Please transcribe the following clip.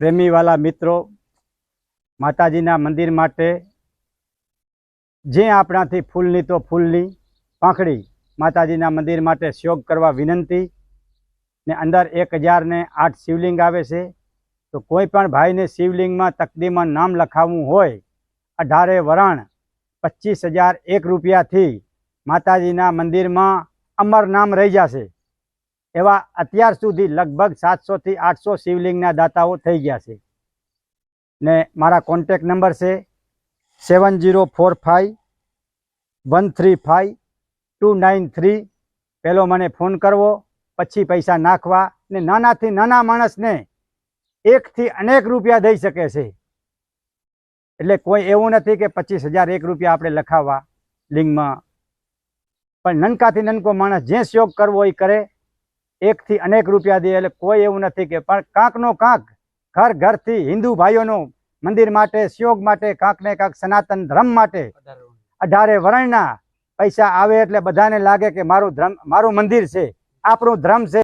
પ્રેમીવાલા મિત્રો, માતાજીના મંદિર માટે જે આપણાથી ફૂલની તો ફૂલની પાંખડી માતાજીના મંદિર માટે શોગ કરવા વિનંતી ને અંદર એક હજારને આઠ શિવલિંગ આવે છે, તો કોઈ પણ ભાઈને શિવલિંગમાં તકદીમાં નામ લખાવવું હોય, અઢારે વરાણ પચીસ હજાર એક રૂપિયાથી માતાજીના મંદિરમાં અમર નામ રહી જશે. એવા અત્યાર સુધી લગભગ સાતસોથી આઠસો શિવલિંગના દાતાઓ થઈ ગયા છે. ને મારા કોન્ટેક નંબર છે seven zero four five one three five two nine three પહેલો મને ફોન કરવો, પછી પૈસા નાખવા ને નાનાથી નાના માણસને એકથી અનેક રૂપિયા દઈ શકે છે. એટલે કોઈ એવું નથી કે પચીસ હજાર એક રૂપિયા આપણે લખાવવા લિંગમાં. પણ નનકાથી નનકો માણસ જે શોખ કરવો એ કરે. એકથી અનેક રૂપિયા દે એટલે કોઈ એવું નથી કે પણ કાંકનો કાંક ઘર ઘરથી હિન્દુ ભાઈઓનો મંદિર માટે સયોગ માટે, કાંકને કાંક સનાતન ધર્મ માટે અઢારે વર્ણના પૈસા આવે એટલે બધાને લાગે કે મારું ધર્મ, મારું મંદિર છે, આપણું ધર્મ છે.